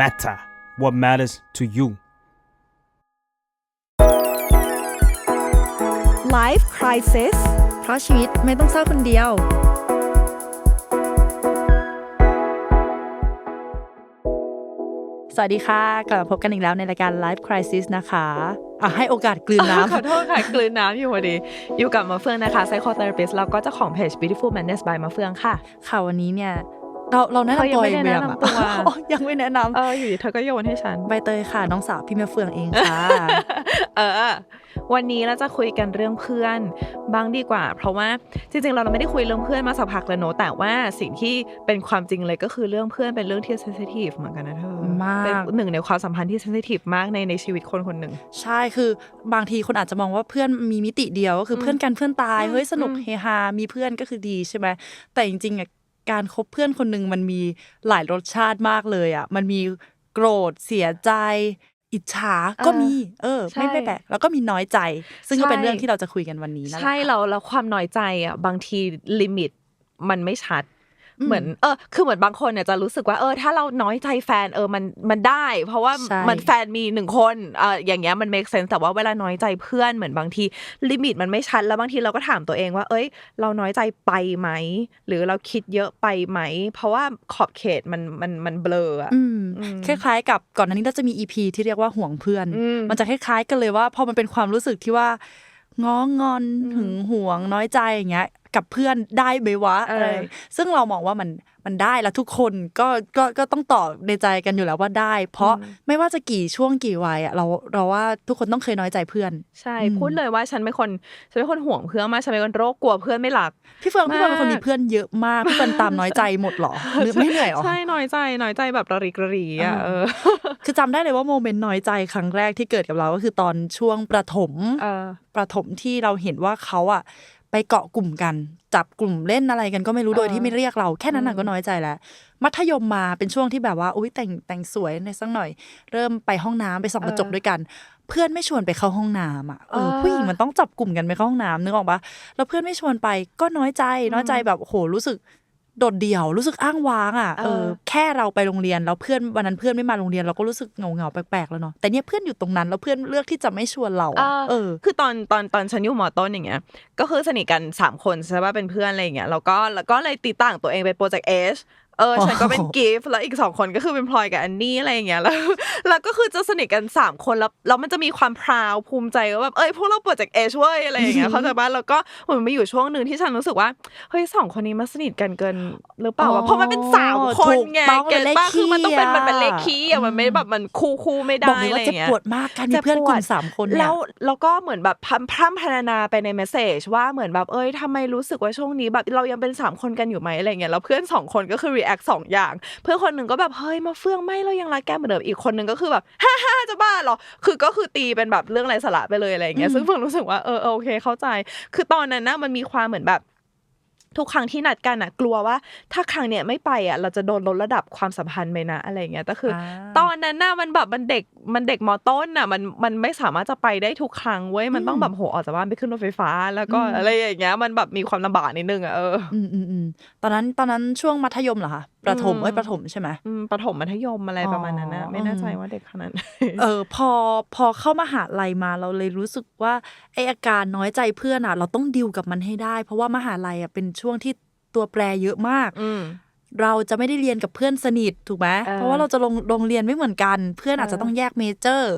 matter what matters to you Life Crisis เพราะชีวิตไม่ต้องเศร้าคนเดียว สวัสดีค่ะ กลับมาพบกันอีกแล้วในรายการ Life Crisis นะคะ อะให้โอกาสกลืนน้ขอโทษค่ะ กลืนน้ำอยู่พอดี อยู่กับมาเฟืองนะคะ psychotherapist แล้วก็เจ้าของเพจ beautiful madness by มาเฟืองค่ะำค่ะวันนี้เนี่ย เราเราแนะเธอยันำงตัวไม่เองได้ไหมแนะอะนำตัวอ๋อยังไม่แนะนเอออยู่ดีเธอก็โยนให้ฉันำใบเตยค่ะ น้องสาวพี่แม่เฟืองเองค่ะ เออ วันนี้เราจะคุยกันเรื่องเพื่อนบ้างดีกว่า เพราะว่าจริงๆ เราไม่ได้คุยเรื่องเพื่อนมาสักพักแล้วเนอะแต่ว่าสิ่งที่เป็นความจริงเลยก็คือเรื่องเพื่อนเป็นเรื่องที่เซนซิทีฟเหมือนกันนะเธอมากเป็นหนึ่งในความสัมพันธ์ที่เซนซิทีฟมากในในชีวิตคนคนหนึ่ง ใช่คือบางทีคนอาจจะมองว่าเพื่อนมีมิติเดียวก็คือเพื่อนกันเพื่อนตายอืมเฮ้ยสนุกอืมเฮฮามีเพื่อนก็คือดีใช่ไหมแต่จริงๆอะ การคบเพื่อนคนหนึ่งมันมีหลายรสชาติมากเลยอะ มันมีโกรธเสียใจ อิจฉาก็มี เออ ไม่ใช่ไม่แปลกแล้วก็มีน้อยใจ ซึ่งก็เป็นใช่เรื่องที่เราจะคุยกันวันนี้นั่นแหละใช่เราแล้วความน้อยใจอะบางทีลิมิตมันไม่ชัดอืม เหมือนเออคือเหมือนบางคนเนี่ยจะรู้สึกว่าเออถ้าเราน้อยใจแฟนเออมันมันได้ เพราะว่าใช่มันแฟนมีหนึ่งคนเอออย่างเงี้ยมัน make sense แต่ว่าเวลาน้อยใจเพื่อนเหมือนบางทีลิมิตมันไม่ชัดแล้วบางทีเราก็ถามตัวเองว่า เอ้ย เราน้อยใจไปไหม หรือเราคิดเยอะไปไหม เพราะว่าขอบเขตมันมันมันเบลออะอืมอืมคล้ายๆ กับก่อนหน้านี้เราจะมีอีพีที่เรียกว่าห่วงเพื่อนอืมมันจะคล้ายๆกันเลยว่าพอมันเป็นความรู้สึกที่ว่าง้องอนหึงหวงน้อยใจอย่างเงี้ย กับเพื่อนได้ไหมวะเอออะไรซึ่งเรามองว่ามันมันได้แล้วทุกคนก็ก็ก็ต้องตอบในใจกันอยู่แล้วว่าได้ เพราะไม่ว่าจะกี่ช่วงกี่วัยอะเราเราว่าทุกคนต้องเคยน้อยใจเพื่อน ใช่อืมพูดเลยว่าฉันเป็นคนฉันเป็นคนห่วงเพื่อนมากฉันเป็นคนโรคกลัวเพื่อนไม่รักพี่เฟิร์นพี่เฟิร์นเป็นคนมากมีเพื่อนเยอะมากพี่เฟิร์นตามน้อยใจหมดเหรอหรือไม่เหนื่อยเหรอใช่น้อยใจน้อยใจแบบระริกระรีอะเอเอออคือจำได้เลยว่าโมเมนต์น้อยใจครั้งแรกที่เกิดกับเราก็คือตอนช่วงประถมเออประถมที่เราเห็นว่าเขาอะ ไปเกาะกลุ่มกัน จับกลุ่มเล่นอะไรกันก็ไม่รู้เออโดยที่ไม่เรียกเราแค่นั้นน่ะอืมก็น้อยใจแล้ว มัธยมมาเป็นช่วงที่แบบว่าอุ้ยแต่งแต่งสวยในสักหน่อย เริ่มไปห้องน้ำไปส่องกระจกด้วยกัน เพื่อนไม่ชวนไปเข้าห้องน้ำอะเออผู้หญิงมันต้องจับกลุ่มกันไปเข้าห้องน้ำนึกออกปะแล้วเพื่อนไม่ชวนไปก็น้อยใจน้อยใจแบบโอ้โหรู้สึก โดดเดี่ยวรู้สึกอ้างว้างอะเออแค่เราไปโรงเรียนแล้วเพื่อนวันนั้นเพื่อนไม่มาโรงเรียนเราก็รู้สึกเหงาเงาๆแปลกๆแล้วเนาะแต่เนี่ยเพื่อนอยู่ตรงนั้นแล้วเพื่อนเลือกที่จะไม่ชวนเราอะเออ คือตอนตอนตอนฉันอยู่มอต้นอย่างเงี้ยก็คือสนิทกันสามคนใช่ป่ะเป็นเพื่อนอะไรอย่างเงี้ยแล้วก็แล้วก็เลยตีต่างตัวเองไปโปรเจกต์เอช เออฉันก็เป็นอ๋อกิฟต์แล้วอีกสองคนก็คือเป็นพลอยกับอันนี่อะไรอย่างเงี้ยแล้วแล้วก็คือจะสนิทกันสามคนแล้วแล้วมันจะมีความพราวภูมิใจว่าแบบเอ้ยพวกเราโปรเจกต์เอชเว้ยอะไรอย่างเงี้ยเข้าใจป่ะแล้วก็เหมือนมีอยู่ช่วงหนึ่งที่ฉันรู้สึกว่าเฮ้ยสองคนนี้มาสนิทกันเกินหรือเปล่าวะเพราะมันเป็นสามคนถูกไงต้องเก็ตป่ะเป็นเลขคือมันต้องเป็นคี่มันเป็นเลขอะคี่อะมันไม่แบบมันคู่คู่ไม่บอกได้เลยอะไรว่าอเจ็บย่างเงี้ยปวดมากการมีเพื่อนกลุ่มสามคนเนี่ยแล้วแล้วก็เหมือนแบบพร่ำพร่ำพรรณนาไปในเมสเซจว่าเหมือนแบบเอ้ยทำไมรู้สึกว่าช่วงนี้แบบเรายังเป็นสามคนกันอยู่ไหมอะไรเงี้ยแล้วเพื่อนสองคนก็คือ react สองอย่าง เพื่อนคนหนึ่งก็แบบเฮ้ยมาเฟื่องไม่เรายังรักแกเหมือนเดิมอีกคนหนึ่งก็คือแบบฮ่าฮ่าจะบ้าเหรอคือก็คือตีเป็นแบบเรื่องไร้สาระไปเลยอะไรเงี้ยซึ่งเฟื่องรู้สึกว่าเออเออโอเคเข้าใจ คือตอนนั้นนะมันมีความเหมือนแบบ ทุกครั้งที่นัดกันอะกลัวว่า ถ้าครั้งเนี้ยไม่ไปอะเราจะโดนลดระดับความสัมพันธ์ไปนะอะไรเงี้ยแต่คืออาตอนนั้นน่ะมันแบบมันเด็กมันเด็กมอต้นน่ะมันมันไม่สามารถจะไปได้ทุกครั้งเว้ยมันต้องแบบโหออกจากบ้านไปขึ้นรถไฟฟ้า แล้วก็อืมอะไรอย่างเงี้ยมันแบบมีความลำบากนิดนึงอะเอออืมอืมอืมตอนนั้นตอนนั้นช่วงมัธยมเหรอคะ ประถมอืมเอ้ยประถมใช่ไหมอืมประถมมัธยมอะไรประมาณนั้นนะอ๋อไม่แน่ใจว่าเด็กขนาดไหนเออพอพอเข้ามาหาลัยมาเราเลยรู้สึกว่าไออาการน้อยใจเพื่อนอะ เราต้องดิวกับมันให้ได้ เพราะว่ามหาลัยอะเป็นช่วงที่ตัวแปรเยอะมากอืมเราจะไม่ได้เรียนกับเพื่อนสนิทถูกไหมเออเพราะว่าเราจะลงโรงเรียนไม่เหมือนกัน เพื่อนอาจจะเออต้องแยกเมเจอร์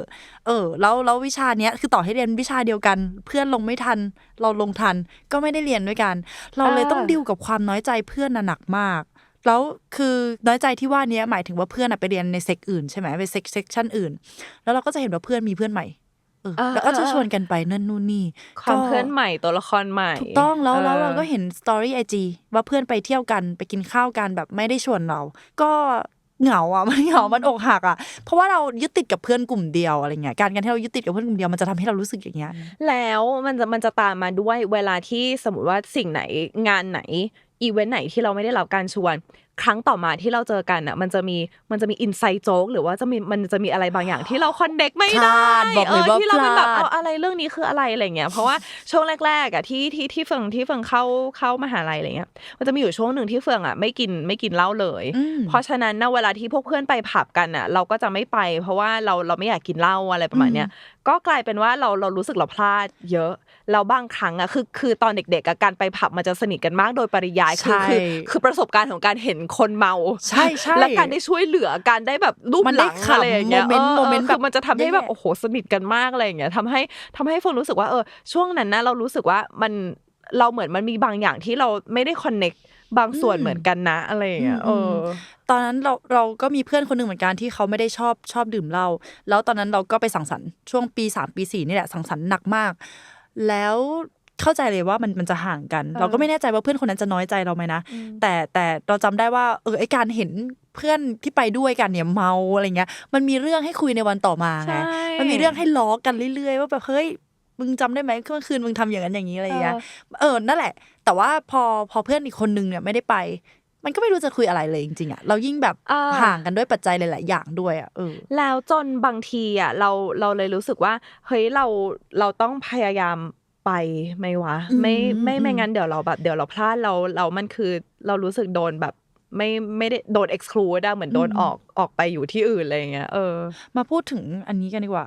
เออ แล้วแล้ววิชาเนี้ยคือต่อให้เรียนวิชาเดียวกัน เพื่อนลงไม่ทัน เราลงทันก็ไม่ได้เรียนด้วยกัน เราเลยต้องดิวกับความน้อยใจเพื่อนน่ะหนักมาก แล้วคือน้อยใจที่ว่าเนี้ยหมายถึงว่าเพื่อนอะไปเรียนในเซกอื่นใช่ไหมไปเซกเซกชันอื่น แล้วเราก็จะเห็นว่าเพื่อนมีเพื่อนใหม่เออเออแล้วก็จะเออชวนกันไปนั่นนู่นนี่ความก็เพื่อนใหม่ตัวละครใหม่ถูกต้องแล้วแล้วออเราก็เห็นสตอรี่ไอจีว่าเพื่อนไปเที่ยวกันไปกินข้าวกันแบบไม่ได้ชวนเรา ก็เหงาอะมันเหงา มันอกหักอะ เพราะว่าเรายึดติดกับเพื่อนกลุ่มเดียวอะไรเงี้ย การการที่เรายึดติดกับเพื่อนกลุ่มเดียวมันจะทำให้เรารู้สึกอย่างเงี้ย แล้วมันจะมันจะตามมาด้วยเวลาที่สมมติว่าสิ่งไหนงานไหน อีเวนต์ไหนที่เราไม่ได้รับการชวน ครั้งต่อมาที่เราเจอกันอะ มันจะมีมันจะมีอินไซต์โจ๊กหรือว่าจะมีมันจะมีอะไรบางอย่างที่เราคอนเน็กไม่พได้ลาดบอกเลยว่าที่เราเป็นแบบพลาดเอาอะไรเรื่องนี้คืออะไรอะไรเงี้ยเพราะว่าช่วงแรกๆอะที่ที่ที่เฟิงที่เฟิงเข้าเข้ามหาลัยอะไรเงี้ย มันจะมีอยู่ช่วงหนึ่งที่เฟิงอะไม่กินไม่กินเหล้าเลยอืมเพราะฉะนั้นนะเวลาที่พวกเพื่อนไปผับกันอะ เราก็จะไม่ไป เพราะว่าเราเราไม่อยากกินเหล้าอะไรประมาณเนี้ยก็กลายเป็นว่าเราเรารู้สึกเราพลาดเยอะ เราบางครั้งอะคือคือตอนเด็กๆอะการไปผับมันจะสนิทกันมากโดยปริยายคือใช่คือคือประสบการณ์ของการเห็นคนเมา ใช่ใช่และการได้ช่วยเหลือการได้แบบรูปมันหได้ลังขำอะไรอย่างเงี้ยโมเมนต์ออโมเมนต์ออคือแบบมันจะทำให้แบบแย่ๆโอ้โหสนิทกันมากอะไรอย่างเงี้ยทำให้ทำให้เฟงรู้สึกว่าเออช่วงนั้นนะเรารู้สึกว่ามันเราเหมือนมันมีบางอย่างที่เราไม่ได้คอนเน็กบางส่วนเหมือนกันนะอะไรอย่างเงี้ยเออตอนนั้นเราเราก็มีเพื่อนคนหนึ่งเหมือนกันที่เขาไม่ได้ชอบชอบดื่มเหล้าแล้วตอนนั้นเราก็ไปสังสรรค์ช่วงปีสามปีสี่นี่แหละสังสรรค์หนักมาก แล้วเข้าใจเลยว่ามันมันจะห่างกันเออเราก็ไม่แน่ใจว่าเพื่อนคนนั้นจะน้อยใจเราไหมนะแต่แต่เราจำได้ว่า เออไอการเห็นเพื่อนที่ไปด้วยกันเนี่ยเมาอะไรเงี้ย มันมีเรื่องให้คุยในวันต่อมาไงใช่มันมีเรื่องให้ล้อกันเรื่อยๆ ว่าแบบเฮ้ยมึงจำได้ไหมเมื่อคืนมึงทำอย่างนั้นอย่างนี้อะไรอย่างเงี้ยเออนั่นแหละ แต่ว่าพอพอเพื่อนอีกคนนึงเนี่ยไม่ได้ไป มันก็ไม่รู้จะคุยอะไรเลยจริงๆอะเรายิ่งแบบอ่าห่างกันด้วยปัจจัยหลายๆอย่างด้วยอะเออแล้วจนบางทีอะเราเราเลยรู้สึกว่าเฮ้ยเราเราต้องพยายามไปไหมวะอืมไม่ไม่อืมไม่งั้นเดี๋ยวเราแบบเดี๋ยวเราพลาดเราเรามันคือเรารู้สึกโดนแบบไม่ไม่ได้โดน exclude อะเหมือนโดนออกออกไปอยู่ที่อื่นอะไรอย่างเงี้ยเออ มาพูดถึงอันนี้กันดีกว่า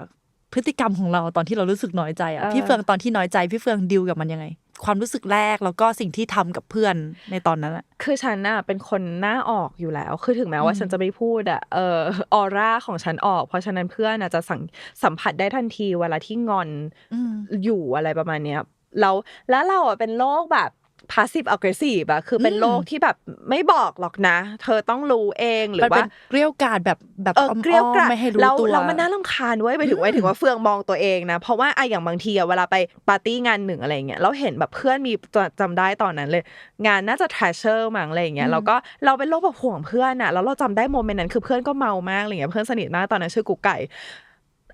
พฤติกรรมของเราตอนที่เรารู้สึกน้อยใจอะเออพี่เฟืองตอนที่น้อยใจพี่เฟืองดิวกับมันยังไง ความรู้สึกแรกแล้วก็สิ่งที่ทำกับเพื่อนในตอนนั้นอะคือฉันน่ะเป็นคนหน้าออกอยู่แล้ว คือถึงแม้ว่าอืมฉันจะไม่พูดอะเออออร่าของฉันออก เพราะฉะนั้นเพื่อนน่ะจะสังสัมผัสได้ทันทีเวลาที่งอนอืมอยู่อะไรประมาณเนี้ยแล้วแล้วเราอะเป็นโรคแบบ passive aggressive อะคือเป็นอืมโรคที่แบบไม่บอกหรอกนะ เธอต้องรู้เองหรือมันเป็ว่านเกลียวกราดแบบแบบเอออ้อมเกลียวกราดๆไม่ให้รู้เราตัวเรามันน่ารำคาญเว้ยไปถึงไว้ถึงว่าเฟืองมองตัวเองนะ เพราะว่าไอะอย่างบางทีอะเวลาไปปาร์ตี้งานหนึ่งอะไรเงี้ยเราเห็นแบบเพื่อนมีจจำได้ตอนนั้นเลย งานน่าจะ treasure มั้งอะไรเงี้ยเราก็เราเป็นโรคแบบห่วงเพื่อนอะแล้วเราจำได้โมเมนต์นั้นคือเพื่อนก็เมามากอะไรเงี้ยเพื่อนสนิทมากตอนนั้นชื่อกุ๊กไก่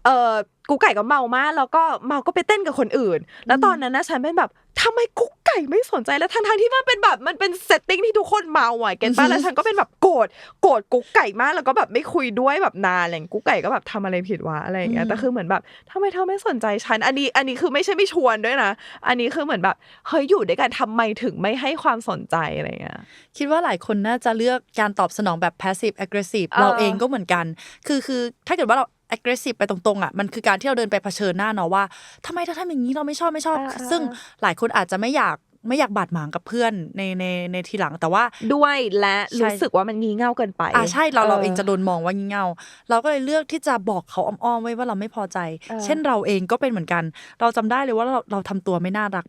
เออกุ๊กไก่ก็เมามากแล้วก็เมาก็ไปเต้นกับคนอื่น แล้วตอนนั้นนะฉันเป็นแบบ ทำไมกุ๊กไก่ไม่สนใจแล้วทั้งทที่มันเป็นแบบมันเป็นเซตติ้งที่ทุกคนเมาอะเก็ตป้ะแล้วฉันก็เป็นแบบโกรธโกรธกุ๊กไก่มากแล้วก็แบบไม่คุยด้วยแบบนานอะไรอย่างเงี้ยกุ๊กไก่ก็แบบทำอะไรผิดวะอะไรอย่างเงี้ยแต่คือเหมือนแบบทำไมเธอไม่สนใจฉันอันนี้อันนี้คือไม่ใช่ไม่ชวนด้วยนะ อันนี้คือเหมือนแบบเฮ้ยอยู่ด้วยกันทำไมถึงไม่ให้ความสนใจอะไรอย่างเงี้ยคิดว่าหลายคนน่าจะเลือกการตอบสนองแบบ passive aggressive เออเราเองก็เหมือนกัน คือคือถ้าเกิดว่าเรา aggressive ไปตรงๆอะมันคือการที่เราเดินไปเผชิญหน้าเนาะว่าทำไมเธอทำอย่างนี้เราไม่ชอบไม่ชอบเออเออซึ่งหลายคนอาจจะไม่อยากไม่อยากบาดหมางกับเพื่อนในในในทีหลังแต่ว่าด้วยและใช่รู้สึกว่ามันงี่เง่าเกินไปอ่าใช่เราเราเออเองจะโดนมองว่างี่เง่าเราก็เลยเลือกที่จะบอกเขาอ้อมๆไว้ว่าเราไม่พอใจเออเช่นเราเองก็เป็นเหมือนกัน เราจำได้เลยว่าเราเราทำตัวไม่น่ารัก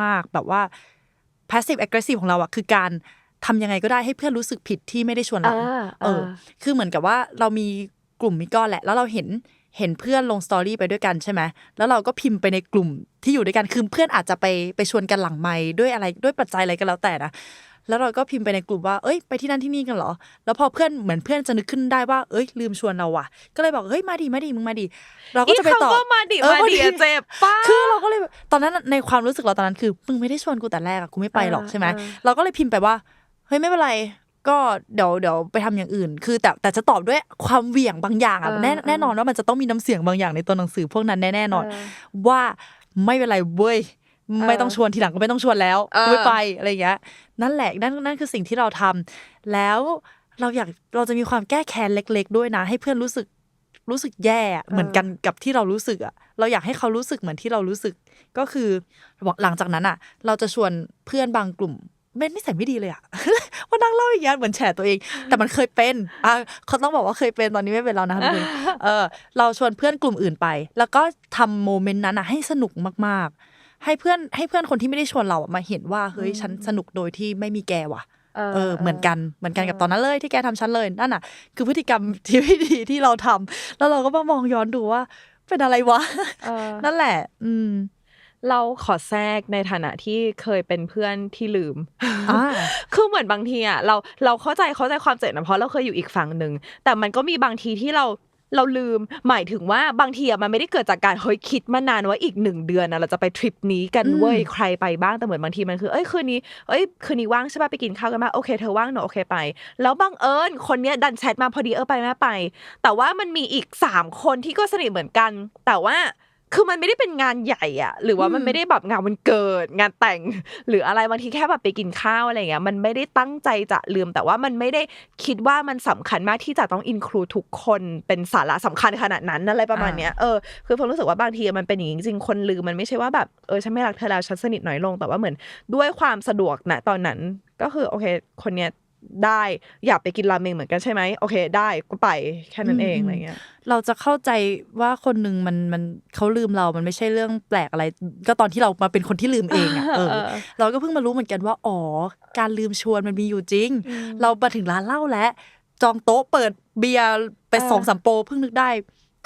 มาก ๆ แบบว่า passive aggressive ของเราอะคือการทำยังไงก็ได้ให้เพื่อนรู้สึกผิดที่ไม่ได้ชวนเรา เออเออคือเหมือนกับว่าเรามี กลุ่มมิก้อนแหละ แล้วเราเห็นเห็นเพื่อนลงสตอรี่ไปด้วยกันใช่ไหมแล้วเราก็พิมพ์ไปในกลุ่มที่อยู่ด้วยกัน คือเพื่อนอาจจะไปไปชวนกันหลังไม้ด้วยอะไรด้วยปัจจัยอะไรก็แล้วแต่นะ แล้วเราก็พิมพ์ไปในกลุ่มว่า เอ้ย ไปที่นั่นที่นี่กันเหรอ แล้วพอเพื่อนเหมือนเพื่อนจะนึกขึ้นได้ว่า เอ้ย ลืมชวนเราว่ะ ก็เลยบอก เฮ้ย มาดิ มาดิ มึงมาดิ เราก็จะไปตอบอีคำว่ามาดิเออมาดิอะเจ็บป้าคือเราก็เลยแบบตอนนั้นในความรู้สึกเราตอนนั้นคือ มึงไม่ได้ชวนกูแต่แรกอะกูไม่ไปหรอกเออใช่ไหมเออเราก็เลยพิมพ์ไปว่า เฮ้ย ไม่เป็นไร ก็เดี๋ยวเดี๋ยวไปทำอย่างอื่น คือ แต่แต่จะตอบด้วยความเหวี่ยงบางอย่างอะแน่แน่นอนว่ามันจะต้องมีน้ำเสียงบางอย่างในตัวหนังสือพวกนั้นแน่ๆนอน ว่าไม่เป็นไรเว้ยไม่ต้องชวนทีหลังก็ไม่ต้องชวนแล้วเออกูไม่ไปอะไรอย่างเงี้ยนั่นแหละนั่นนั่นคือสิ่งที่เราทำแล้วเราอยากเราจะมีความแก้แค้นเล็ก ๆ ด้วยนะ ให้เพื่อนรู้สึกรู้สึกแย่เหมือนกันกับที่เรารู้สึกอะเราอยากให้เขารู้สึกเหมือนที่เรารู้สึก ก็คือหลังจากนั้นอะ เราจะชวนเพื่อนบางกลุ่ม เป็นนิสัยไม่ดีเลยอะว่านั่งเล่าอย่างเงี้ยเหมือนแฉตัวเอง แต่มันเคยเป็นอะเขาต้องบอกว่าเคยเป็นตอนนี้ไม่เป็นแล้วนะทุกคนเออ เราชวนเพื่อนกลุ่มอื่นไป แล้วก็ทำโมเมนต์นั้นอะให้สนุกมากๆ ให้เพื่อนให้เพื่อนคนที่ไม่ได้ชวนเราอะมาเห็นว่าเฮ้ยฉันสนุกโดยที่ไม่มีแกว่ะเออเหมือนกันเหมือนกันกับตอนนั้นเลยที่แกทำฉันเลยนั่นน่ะ คือพฤติกรรมที่ไม่ดีที่เราทำแล้วเราก็มามองย้อนดูว่า เป็นอะไรวะเออนั่นแหละ อืม เราขอแทรกในฐานะที่เคยเป็นเพื่อนที่ลืมอ่าคือเหมือนบางทีอะเราเราเข้าใจเข้าใจความเจ็บนะเพราะเราเคยอยู่อีกฝั่งหนึ่งแต่มันก็มีบางทีที่เราเราลืมหมายถึงว่าบางทีอะมันไม่ได้เกิดจากการเฮ้ยคิดมานานว่าอีกหนึ่งเดือนนะเราจะไปทริปนี้กันอืมเว้ยใครไปบ้างแต่เหมือนบางทีมันคือเอ้ยคืนนี้เอ้ยคืนนี้ว่างใช่ป่ะไปกินข้าวกันมาโอเคเธอว่างเนอะโอเคไป แล้วบังเอิญคนเนี้ยดันแชทมาพอดีเออไปแม่ไป แต่ว่ามันมีอีกสามคนที่ก็สนิทเหมือนกัน แต่ว่า คือมันไม่ได้เป็นงานใหญ่อะหรือว่ามันไม่ได้แบบงานวันเกิด งานแต่ง หรืออะไรบางทีแค่แบบไปกินข้าวอะไรเงี้ยมันไม่ได้ตั้งใจจะลืม แต่ว่ามันไม่ได้คิดว่ามันสำคัญมากที่จะต้องอินคลูทุกคนเป็นสาระสำคัญขนาดนั้นอะไรประมาณเนี้ยเออคือผมรู้สึกว่าบางทีมันเป็นอย่างนี้จริงๆคนลืมมันไม่ใช่ว่าแบบเออฉันไม่รักเธอแล้วฉันสนิทน้อยลงแต่ว่าเหมือนด้วยความสะดวกณตอนนั้นก็คือโอเค คนเนี้ย ได้อยากไปกินราเมงเหมือนกันใช่ไหมโอเค ได้ก็ไปแค่นั้นเองอะไรเงี้ยเราจะเข้าใจว่าคนหนึ่งมันมันเขาลืมเรา มันไม่ใช่เรื่องแปลกอะไร ก็ตอนที่เรามาเป็นคนที่ลืมเองอะเออเออเราก็เพิ่งมารู้เหมือนกันว่าอ๋อการลืมชวนมันมีอยู่จริง เรามาถึงร้านเหล้าแล้วจองโต๊ะเปิดเบียร์ไปเออสองสามโปรเพิ่งนึกได้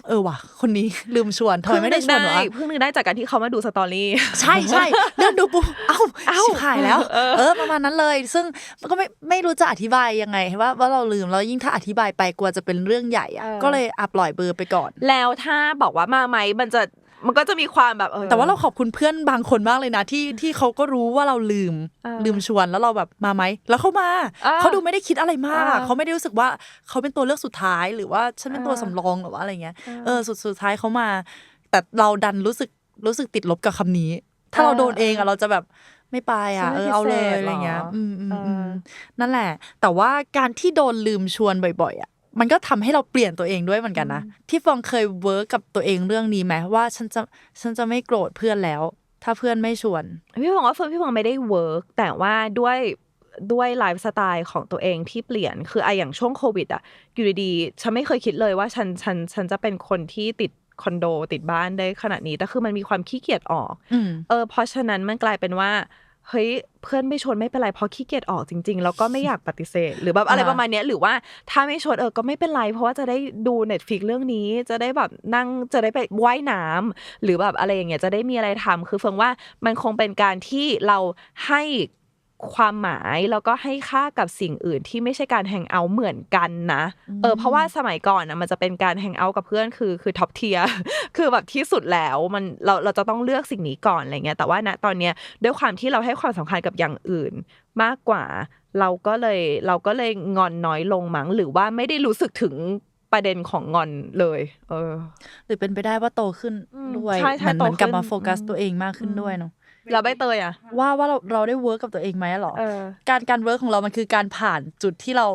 เออว่ะ คนนี้ลืมชวนทำไมไม่ได้ชวนวะเพิ่งนึกได้จากการที่เขามาดูสตอรี่ใช่ใช่เลื่อนดูปุ๊บเอ้าเอ้าชิบหายแล้วเออเออประมาณนั้นเลย ซึ่งมันก็ไม่ไม่รู้จะอธิบายยังไงว่าว่าเราลืมแล้วยิ่งถ้าอธิบายไปกลัวจะเป็นเรื่องใหญ่อะก็เลยอัปล่อยเบอร์ไปก่อน แล้วถ้าบอกว่ามาไหมมันจะ มันก็จะมีความแบบเออแต่ว่าเราขอบคุณเพื่อนบางคนมากเลยนะที่ที่เขาก็รู้ว่าเราลืมเออลืมชวนแล้วเราแบบมาไหมแล้วเขามาเออเขาดูไม่ได้คิดอะไรมากเออเขาไม่ได้รู้สึกว่าเขาเป็นตัวเลือกสุดท้ายหรือว่าฉันเป็นตัวเออสำรองหรือว่าอะไรเงี้ยเออเออสุดสุดท้ายเขามา แต่เราดันรู้สึกรู้สึกติดลบกับคำนี้ ถ้าเราเออโดนเองอะเราจะแบบไม่ไปอะฉัเอนอไม่เอาเลยพิเศษอะไรเงี้ยหรออืมอืมเอออืมนั่นแหละ แต่ว่าการที่โดนลืมชวนบ่อย ๆอะ มันก็ทำให้เราเปลี่ยนตัวเองด้วยเหมือนกันนะที่ฟองเคยเวิร์กกับตัวเองเรื่องนี้ไหมว่าฉันจะฉันจะไม่โกรธเพื่อนแล้ว ถ้าเพื่อนไม่ชวน พี่พงว่าเฟิร์นพี่พงไม่ได้เวิร์กแต่ว่าด้วยด้วยไลฟ์สไตล์ของตัวเองที่เปลี่ยนคือไอะอย่างช่วงโควิดอะอยู่ดีๆฉันไม่เคยคิดเลยว่าฉันฉันฉันจะเป็นคนที่ติดคอนโดติดบ้านได้ขนาดนี้แต่คือมันมีความขี้เกียจออกอืมเออเพราะฉะนั้นมันกลายเป็นว่า เฮ้ยเพื่อนไม่ชวนไม่เป็นไรเพราะขี้เกียจออกจริง ๆ แล้วก็ไม่อยากปฏิเสธ หรือแบบอะไรอ่าประมาณเนี้ยหรือว่าถ้าไม่ชวนเออก็ไม่เป็นไร เพราะว่าจะได้ดูเน็ตฟิกเรื่องนี้จะได้แบบนั่งจะได้ไปว่ายน้ำหรือแบบอะไรอย่างเงี้ยจะได้มีอะไรทำคือเฟิงว่ามันคงเป็นการที่เราให้ ความหมายแล้วก็ให้ค่ากับสิ่งอื่นที่ไม่ใช่การแฮงเอาท์เหมือนกันนะ เออเพราะว่าสมัยก่อนนะมันจะเป็นการแฮงเอาท์กับเพื่อนคือคือท็อปเทียคือแบบที่สุดแล้วมันเราเราจะต้องเลือกสิ่งนี้ก่อนอะไรเงี้ยแต่ว่าณตอนเนี้ยด้วยความที่เราให้ความสำคัญกับอย่างอื่นมากกว่า เราก็เลยเราก็เลยงอนน้อยลงมั้งหรือว่าไม่ได้รู้สึกถึงประเด็นของงอนเลย เออ หรือเป็นไปได้ว่าโตขึ้นอืมด้วยใช่ใช่เหมือนเหมือนกลับมาโตขึ้นโฟกัสอืมตัวเองมากขึ้นด้วยเนาะ แล้วใบเตยอะ ว่าว่าเราเราได้เวิร์กกับตัวเองไหมหรอ เออ การการเวิร์กของเรามันคือการผ่านจุดที่เรา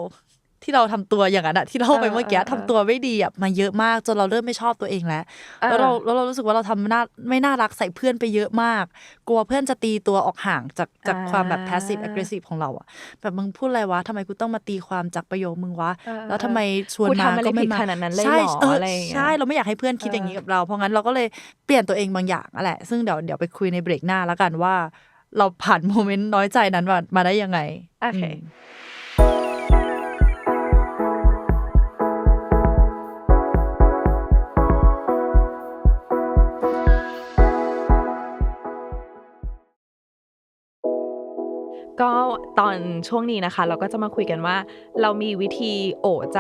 ที่เราทำตัวอย่างนั้นอะที่เราไปเมื่อกี้เออเออทำตัวไม่ดีอะมาเยอะมากจนเราเริ่มไม่ชอบตัวเองแล้วเออแล้วเราแล้วเรารู้สึกว่าเราทำน่าไม่น่ารักใส่เพื่อนไปเยอะมาก กลัวเพื่อนจะตีตัวออกห่างจากจากความแบบ passive aggressive ของเราอะแบบมึงพูดอะไรวะทำไมกูต้องมาตีความจากประโยคมึงวะเออแล้วทำไมชวนกูมาทำอะไรก็ไม่ผิดมาขนาดนั้นเลยใช่เหรอเอออะไรอย่างเงี้ยใช่เราไม่อยากให้เพื่อนคิดอย่างนี้กับเรา เพราะงั้นเราก็เลยเปลี่ยนตัวเองบางอย่างนั่นแหละ ซึ่งเดี๋ยวเดี๋ยวไปคุยในเบรกหน้าแล้วกันว่า เราผ่านโมเมนต์น้อยใจนั้นมามาได้ยังไงโอเค ก็ตอนช่วงนี้นะคะ เราก็จะมาคุยกันว่า เรามีวิธีโอใจ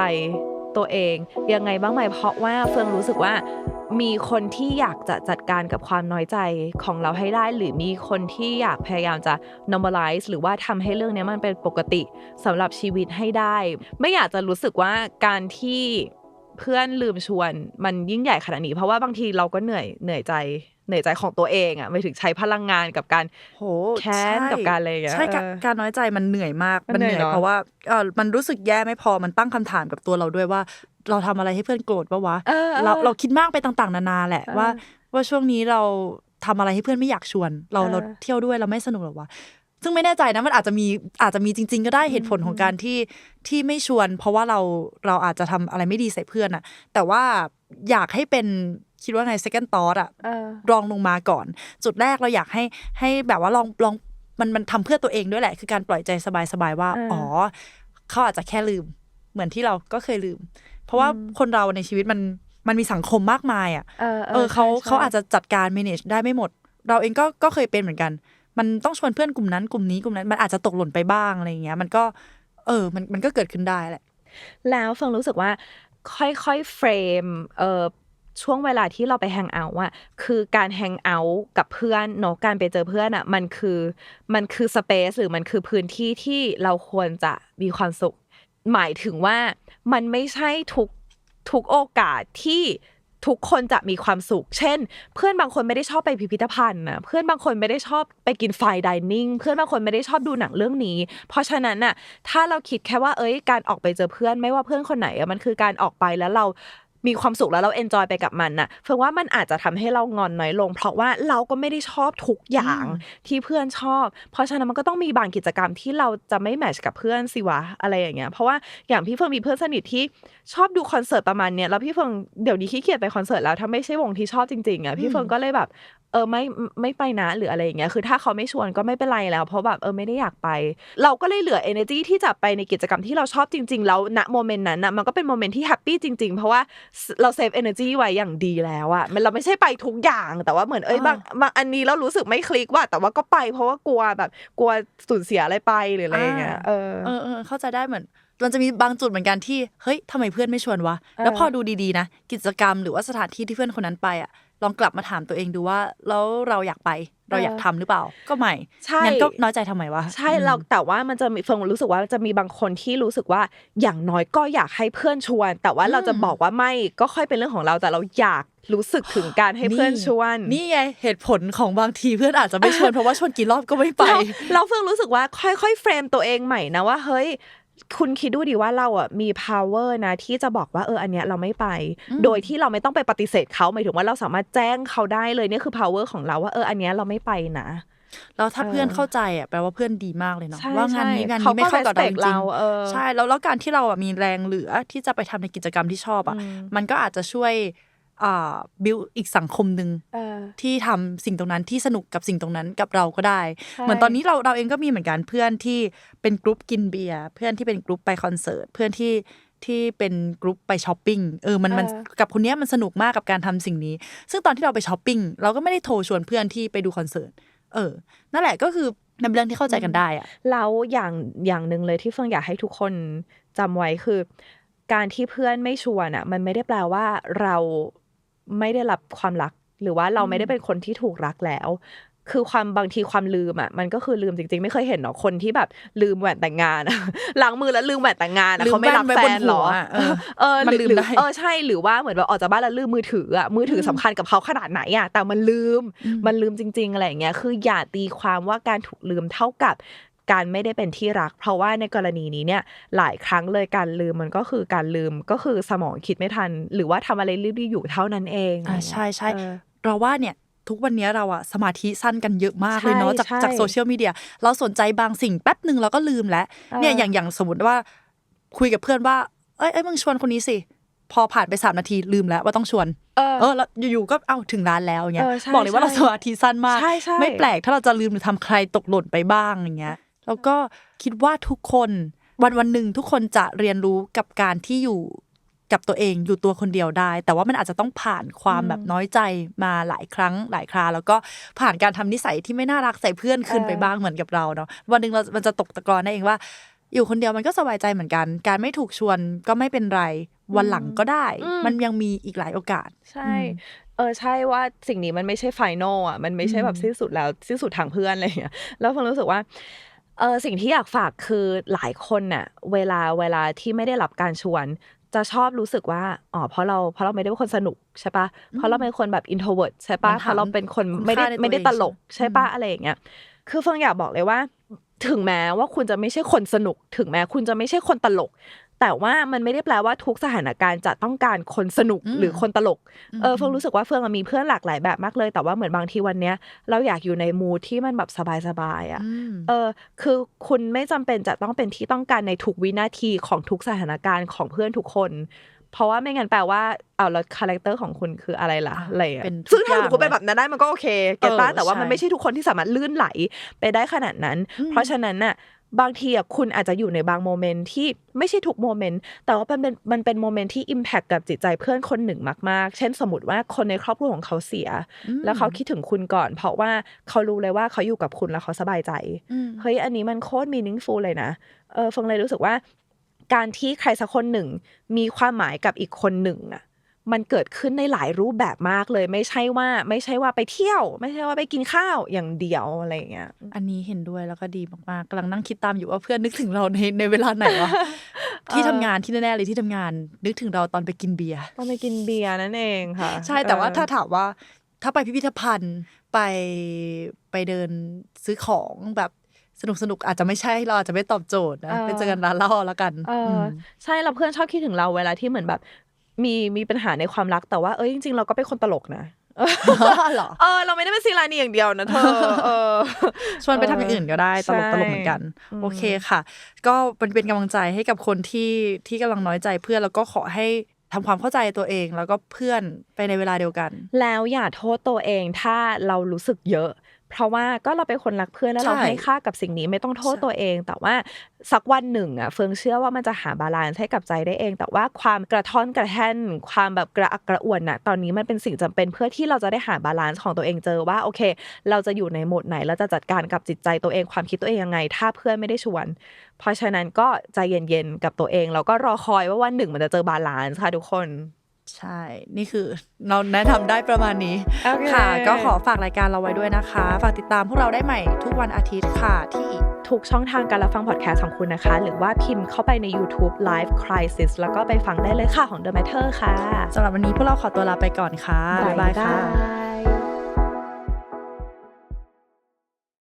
ตัวเองยังไงบ้างไหมเพราะว่าเฟืองรู้สึกว่ามีคนที่อยากจะจัดการกับความน้อยใจของเราให้ได้ หรือมีคนที่อยากพยายามจะ normalize หรือว่าทำให้เรื่องนี้มันเป็นปกติสำหรับชีวิตให้ได้ ไม่อยากจะรู้สึกว่าการที่เพื่อนลืมชวนมันยิ่งใหญ่ขนาดนี้ เพราะว่าบางทีเราก็เหนื่อยเหนื่อยใจ เหนื่อยใจของตัวเองอะไม่ถึงใช้พลังงานกับการโหแค้นใช่กับการอะไรอย่างเงี้ยใช่การเออการน้อยใจมันเหนื่อยมากมัมันนเหเหนื่นื่ออยยเนอะเพราะว่าเออมันรู้สึกแย่ไม่พอมันตั้งคำถามกับตัวเราด้วยว่า เราทำอะไรให้เพื่อนโกรธปะวะเออเราออเราคิดมากไปต่างๆ นานาแหละเออว่า ว่าช่วงนี้เราทำอะไรให้เพื่อนไม่อยากชวน เราเออเราเที่ยวด้วยเราไม่สนุกหรอวะซึ่งไม่แน่ใจนะมันอาจจะมีอาจจะมีจริง ๆ ก็ได้เหตุผลของการที่ที่ไม่ชวน เพราะว่าเราเราอาจจะทำอะไรไม่ดีใส่เพื่อนอะแต่ว่าอยากให้เป็น คิดว่าไง second thought อะเออรองลงมาก่อน จุดแรกเราอยากให้ให้แบบว่าลองลองมันมันทำเพื่อตัวเองด้วยแหละ คือการปล่อยใจสบายๆว่าเอออ๋อ๋อ เขาอาจจะแค่ลืม เหมือนที่เราก็เคยลืม เพราะว่าคนเราในชีวิตมันมันมีสังคมมากมายอะเออเออเขาใช่ใช่เขาอาจจะจัดการ manage ได้ไม่หมด เราเองก็ก็เคยเป็นเหมือนกัน มันต้องชวนเพื่อนกลุ่มนั้นกลุ่มนี้กลุ่มนั้น มันอาจจะตกหล่นไปบ้างอะไรอย่างเงี้ย มันก็ เออ มันมันก็เกิดขึ้นได้แหละ แล้วเฟิงรู้สึกว่าค่อยๆเฟรมเอ่อ ช่วงเวลาที่เราไปแฮงเอาท์อะคือการแฮงเอาท์กับเพื่อนเนาะการไปเจอเพื่อนอะมันคือมันคือสเปซหรือมันคือพื้นที่ที่เราควรจะมีความสุข หมายถึงว่ามันไม่ใช่ทุกทุกโอกาสที่ทุกคนจะมีความสุข เช่น เพื่อนบางคนไม่ได้ชอบไปพิพิธภัณฑ์นะเพื่อนบางคนไม่ได้ชอบไปกินไฟดิเนิ่งเพื่อนบางคนไม่ได้ชอบดูหนังเรื่องนี้ เพราะฉะนั้นน่ะถ้าเราคิดแค่ว่าเอ้ยการออกไปเจอเพื่อนไม่ว่าเพื่อนคนไหนอะมันคือการออกไปแล้วเรา มีความสุขแล้วเราเอนจอยไปกับมันน่ะเฟิงว่ามันอาจจะทำให้เรางอนน้อยลง เพราะว่าเราก็ไม่ได้ชอบทุกอย่างที่เพื่อนชอบ เพราะฉะนั้นมันก็ต้องมีบางกิจกรรมที่เราจะไม่แมทช์กับเพื่อนสิวะอะไรอย่างเงี้ยเพราะว่าอย่างพี่เฟิงมีเพื่อนสนิทที่ชอบดูคอนเสิร์ตประมาณเนี้ยแล้วพี่เฟิงเดี๋ยวนี้ขี้เกียจไปคอนเสิร์ตแล้วถ้าไม่ใช่วงที่ชอบจริงๆอะพี่เฟิงก็เลยแบบ เออไม่ไม่ไปนะหรืออะไรอย่างเงี้ยคือถ้าเขาไม่ชวนก็ไม่เป็นไรแล้ว เพราะแบบเออไม่ได้อยากไป เราก็เลยเหลือ energy ที่จะไปในกิจกรรมที่เราชอบจริง ๆ แล้วณโมเมนต์นั้นน่ะมันก็เป็นโมเมนต์ที่แฮปปี้จริง ๆ เพราะว่าเราเซฟ energy ไว้อย่างดีแล้วอะมันเราไม่ใช่ไปทุกอย่างแต่ว่าเหมือนเอ้ยบางบางอันนี้เรารู้สึกไม่คลิกว่า แต่ว่าก็ไปเพราะว่ากลัวแบบกลัวสูญเสียอะไรไปหรืออะไรอย่างเงี้ยเออเออเออเข้าใจได้เหมือนมันจะมีบางจุดเหมือนกันที่เฮ้ยทำไมเพื่อนไม่ชวนวะแล้วพอดูดีๆนะกิจกรรมหรือว่าสถานที่ที่เพื่อนคนนั้นไปอะ ลองกลับมาถามตัวเองดูว่า แล้วเราอยากไปเราอยากทำหรือเปล่า ก็ไม่ใช่งั้นก็น้อยใจทำไมวะใช่เราแต่ว่ามันจะมีเฟิงรู้สึกว่าจะมีบางคนที่รู้สึกว่าอย่างน้อยก็อยากให้เพื่อนชวน แต่ว่าเราจะบอกว่าไม่ก็ค่อยเป็นเรื่องของเราแต่เราอยากรู้สึกถึงการให้เพื่อนชวน นี่ไงเหตุผลของบางทีเพื่อนอาจจะไม่ชวนเพราะว่าชวนกี่รอบก็ไม่ไป เราเราเพิ่งรู้สึกว่าค่อยๆเฟรมตัวเองใหม่นะว่าเฮ้ย คุณคิดดูดิว่าเราอะมี power นะ ที่จะบอกว่าเอออันเนี้ยเราไม่ไป โดยที่เราไม่ต้องไปปฏิเสธเขาหมายถึงว่าเราสามารถแจ้งเขาได้เลยเนี่ยคือ power ของเราว่าเอออันเนี้ยเราไม่ไปนะแล้วถ้าเพื่อนเข้าใจอะแปลว่าเพื่อนดีมากเลยเนาะใช่ว่างานนี้ใช่งานเขานี้ก็ไม่เข้ากับเราจ respect ริเรางเออๆใช่แล้วแล้วการที่เราอะมีแรงเหลือที่จะไปทำในกิจกรรมที่ชอบอะมันก็อาจจะช่วยอ่า บิวอีกสังคมหนึ่งเออที่ทำสิ่งตรงนั้นที่สนุกกับสิ่งตรงนั้นกับเราก็ได้ใช่เหมือนตอนนี้เราเราเองก็มีเหมือนกันเพื่อนที่เป็นกรุ๊ปกินเบียร์เพื่อนที่เป็นกรุ๊ปไปคอนเสิร์ตเพื่อนที่ที่เป็นกรุ๊ปไปช้อปปิ้งเออมันมันกับคนเนี้ยมันสนุกมากกับการทำสิ่งนี้ ซึ่งตอนที่เราไปช้อปปิ้งเราก็ไม่ได้โทรชวนเพื่อนที่ไปดูคอนเสิร์ตเออ นั่นแหละก็คือมันเป็นเรื่องที่เข้าใจกันได้อะแล้วอย่างอย่างหนึ่งเลยที่เฟิงอยากให้ทุกคนจำไว้คือ การที่เพื่อนไม่ชวนอะ มันไม่ได้แปลว่าเรา ไม่ได้รับความรัก หรือว่าเราไม่ได้เป็นคนที่ถูกรักแล้ว คือความบางทีความลืมอะ มันก็คือลืมจริง ๆ ไม่เคยเห็นหรอกคนที่แบบลืมแหวนแต่งงานอะล้างมือแล้วลืมแหวนแต่งงานอะลืมเขาไม่รับแว่นแฟไว้บนนหรอหัวอะเออเออมันหรือลืมหรือได้เออใช่หรือว่าเหมือนแบบออกจากบ้านแล้วลืมมือถืออะมือถือสำคัญกับเขาขนาดไหนอะแต่มันลืมมันลืมจริง ๆ อะไรอย่างเงี้ยคืออย่าตีความว่าการถูกลืมเท่ากับ การไม่ได้เป็นที่รัก เพราะว่าในกรณีนี้เนี่ยหลายครั้งเลยการลืมมันก็คือการลืมก็คือสมองคิดไม่ทัน หรือว่าทำอะไรรีบๆอยู่เท่านั้นเองอ่าใช่ใช่เออเราว่าเนี่ยทุกวันนี้เราอะสมาธิสั้นกันเยอะมากเลยเนาะใช่จากใช่จากโซเชียลมีเดียเราสนใจบางสิ่งแป๊บหนึ่งเราก็ลืมแล้วเออเนี่ยอย่างอย่างสมมติว่าคุยกับเพื่อนว่า เอ้ยเอ้ยมึงชวนคนนี้สิ พอผ่านไปสามนาทีลืมแล้วว่าต้องชวน เออเออแล้วอยู่ๆก็เอ้าถึงร้านแล้วอย่างเงี้ยเออใช่บอกเลยว่าเราใช่สมาธิสั้นมากใช่ใช่ไม่แปลกถ้าเราจะลืมหรือทำใครตกหล่นไปบ้างอย่างเงี้ย แล้วก็คิดว่าทุกคนวันวันหนึ่งทุกคนจะเรียนรู้กับการที่อยู่กับตัวเองอยู่ตัวคนเดียวได้ แต่ว่ามันอาจจะต้องผ่านความแบบน้อยใจมาหลายครั้งหลายครา แล้วก็ผ่านการทำนิสัยที่ไม่น่ารักใส่เพื่อนขึ้นไปบ้างเหมือนกับเราเนาะวันหนึ่งเรา มันจะตกตะกอนได้เองว่า อยู่คนเดียวมันก็สบายใจเหมือนกัน การไม่ถูกชวนก็ไม่เป็นไรวันหลังก็ได้อืมมันยังมีอีกหลายโอกาส ใช่เออใช่ว่าสิ่งนี้มันไม่ใช่ไฟนอลอะมันไม่ใช่แบบสิ้นสุดแล้วสิ้นสุดทางเพื่อนอะไรอย่างเงี้ยแล้วฟังรู้สึกว่า เออสิ่งที่อยากฝากคือหลายคนน่ะเวลาเวลาที่ไม่ได้รับการชวน จะชอบรู้สึกว่าอ๋อเพราะเราเพราะเราไม่ได้เป็นคนสนุกใช่ปะเพราะเราเป็นคนแบบ introvert ใช่ปะมันถามเพราะเราเป็นคนคุณไม่ได้ค่าในตัวไม่ได้เองตลกใช่ใช่ไหมปะอะไรอย่างเงี้ยคือเฟิงอยากบอกเลยว่า ถึงแม้ว่าคุณจะไม่ใช่คนสนุก ถึงแม้คุณจะไม่ใช่คนตลก แต่ว่ามันไม่ได้แปลว่าทุกสถานการณ์จะต้องการคนสนุกอืมหรือคนตลกเอออืมเฟิงรู้สึกว่าเฟิงอะมีเพื่อนหลากหลายแบบมากเลย แต่ว่าเหมือนบางทีวันเนี้ยเราอยากอยู่ในมูทที่มันแบบสบายๆอะอืมเออคือคุณไม่จำเป็นจะต้องเป็นที่ต้องการในทุกวินาทีของทุกสถานการณ์ของเพื่อนทุกคน เพราะว่าไม่งั้นแปลว่าเอาแล้วคาแรคเตอร์ของคุณคืออะไรล่ะอะอะไรอะเป็นทุกซึ่งถ้าอย่างคุณเป็นแบบนั้นได้มันก็โอเคเก็ตป้าเออแต่ว่าใช่มันไม่ใช่ทุกคนที่สามารถลื่นไหลไปได้ขนาดนั้นอืมเพราะฉะนั้นน่ะ บางทีอะคุณอาจจะอยู่ในบางโมเมนต์ที่ไม่ใช่ทุกโมเมนต์แต่ว่ามันเป็นมันเป็นโมเมนต์ที่อิมแพคกับจิตใจเพื่อนคนหนึ่งมาก ๆ เช่นสมมติว่าคนในครอบครัวของเขาเสีย แล้วเขาคิดถึงคุณก่อน เพราะว่าเขารู้เลยว่าเขาอยู่กับคุณแล้วเขาสบายใจอืมเฮ้ยอันนี้มันโคตรมีนิ่งฟูลเลยนะเออเฟงเลยรู้สึกว่า การที่ใครสักคนหนึ่ง มีความหมายกับอีกคนหนึ่งอะ มันเกิดขึ้นในหลายรูปแบบมากเลย ไม่ใช่ว่า ไม่ใช่ว่าไปเที่ยว ไม่ใช่ว่าไปกินข้าวอย่างเดียวอะไรอย่างเงี้ย อันนี้เห็นด้วยแล้วก็ดีมากๆกำลังนั่งคิดตามอยู่ว่าเพื่อนนึกถึงเราในในเวลาไหนวะที่ทำงานที่แน่ๆเลยที่ทำงาน นึกถึงเราตอนไปกินเบียร์ต้องไปกินเบียร์นั่นเองค่ะ ใช่แต่ว่าเออถ้าถามว่าถ้าไปพิพิธภัณฑ์ไปไปเดินซื้อของแบบสนุกสนุกๆอาจจะไม่ใช่เราอาจจะไม่ตอบโจทย์นะไปเจอกันร้านเหล้าแล้วกัน เอออมใช่เราเพื่อนชอบคิดถึงเราเวลาที่เหมือนแบบ มีมีปัญหาในความรักแต่ว่าเอ้ยจริงๆเราก็เป็นคนตลกนะเหรอเออเราไม่ได้เป็นซีรานีอย่างเดียวนะเธอเออชวนไปทำอย่างอื่นก็ได้ตลกใช่ตลกเหมือนกันอืมโอเคค่ะ ก็เป็นเป็นกำลังใจให้กับคนที่ที่กำลังน้อยใจเพื่อนแล้วก็ขอให้ทำความเข้าใจตัวเองแล้วก็เพื่อนไปในเวลาเดียวกัน แล้วอย่าโทษตัวเองถ้าเรารู้สึกเยอะ เพราะว่าก็เราเป็นคนรักเพื่อนแล้วเราใช่ให้ค่ากับสิ่งนี้ไม่ต้องโทษใช่ตัวเอง แต่ว่าสักวันหนึ่งอะเฟืองเชื่อว่ามันจะหาบาลานซ์ให้กับใจได้เอง แต่ว่าความกระท่อนกระแท่น ความแบบกระอักกระอ่วนน่ะตอนนี้มันเป็นสิ่งจำเป็นเพื่อที่เราจะได้หาบาลานซ์ของตัวเองเจอว่าโอเค เราจะอยู่ในโหมดไหนเราจะจัดการกับจิตใจตัวเองความคิดตัวเองยังไง ถ้าเพื่อนไม่ได้ชวน เพราะฉะนั้นก็ใจเย็นๆกับตัวเองแล้วก็รอคอยว่าวันหนึ่งมันจะเจอบาลานซ์ค่ะทุกคน ใช่ นี่คือเราแนะนำได้ประมาณนี้โอเคค่ะ ก็ขอฝากรายการเราไว้ด้วยนะคะ ฝากติดตามพวกเราได้ใหม่ทุกวันอาทิตย์ค่ะ ที่ทุกช่องทางการรับฟังพอดแคสต์ของคุณนะคะ หรือว่าพิมพ์เข้าไปใน YouTube Live Crisis แล้วก็ไปฟังได้เลยค่ะของ The Matter ค่ะสำหรับวันนี้พวกเราขอตัวลาไปก่อนค่ะ บ๊ายบายค่ะบ๊ายบาย